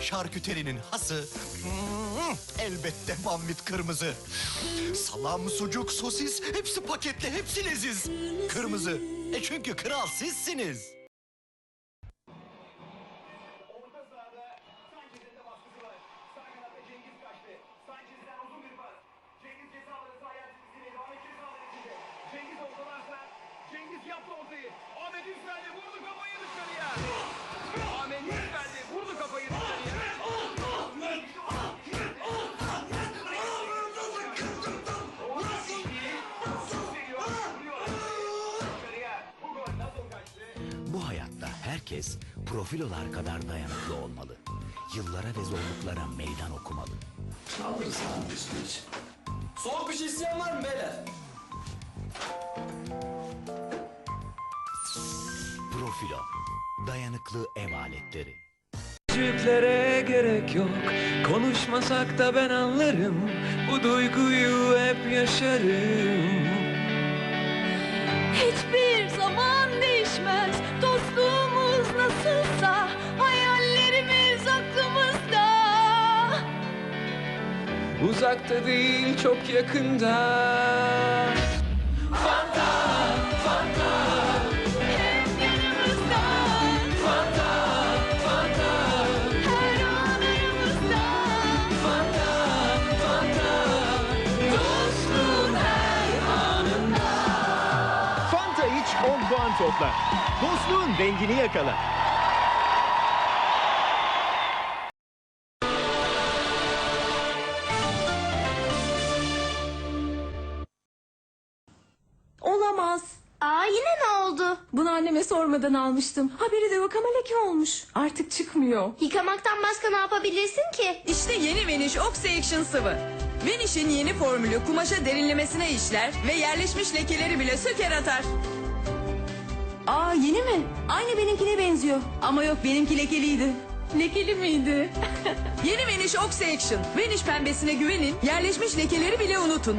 Şarküterinin hası hmm, elbette bambit kırmızı. Salam, sucuk, sosis hepsi paketli, hepsi leziz. Kırmızı. E çünkü kral sizsiniz. Cengiz yaptı ortayı. Ahmet yükseldi vurdu kafayı dışarıya. Ahmet yükseldi vurdu kafayı dışarıya. Bu hayatta herkes profilolar kadar dayanıklı olmalı. Yıllara ve zorluklara meydan okumalı. Alırız abi üstüne. Soğuk bir şey isteyen var mı beyler? Profilo. Dayanıklı ev aletleri. Yüklere gerek yok. Konuşmasak da ben anlarım. Bu duyguyu hep yaşarım. Hiçbir zaman değişmez. Dostluğumuz nasılsa Hayallerimiz aklımızda. Uzakta değil çok yakında topla. Dostluğun dengini yakala. Olamaz. Aa yine ne oldu? Bunu anneme sormadan almıştım. Haberi de yok ama leke olmuş. Artık çıkmıyor. Yıkamaktan başka ne yapabilirsin ki? İşte yeni Vanish Oxy Action sıvı. Vanish'in yeni formülü kumaşa derinlemesine işler ve yerleşmiş lekeleri bile söker atar. Aa yeni mi? Aynı benimkine benziyor. Ama yok benimki lekeliydi. Lekeli miydi? Yeni Vanish Oxy Action. Vanish pembesine güvenin, yerleşmiş lekeleri bile unutun.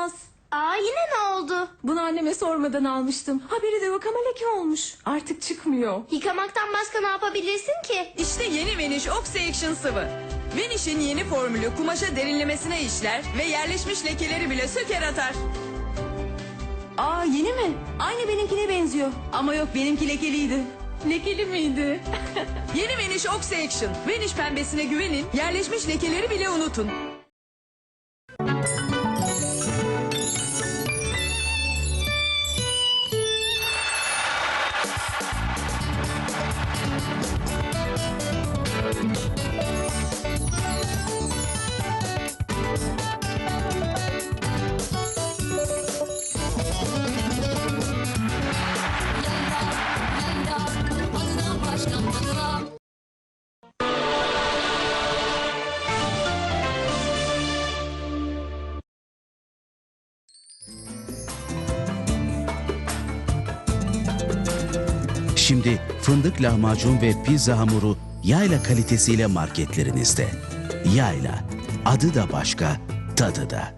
Olamaz. Aa yine ne oldu? Bunu anneme sormadan almıştım. Haberi de yok ama leke olmuş. Artık çıkmıyor. Yıkamaktan başka ne yapabilirsin ki? İşte yeni Vanish Oxy Action sıvı. Vanish'in yeni formülü kumaşa derinlemesine işler ve yerleşmiş lekeleri bile söker atar. Aa yeni mi? Aynı benimkine benziyor. Ama yok benimki lekeliydi. Lekeli miydi? Yeni Vanish Oxy Action. Vanish pembesine güvenin, yerleşmiş lekeleri bile unutun. Şimdi fındık lahmacun ve pizza hamuru yayla kalitesiyle marketlerinizde. Yayla, adı da başka, tadı da.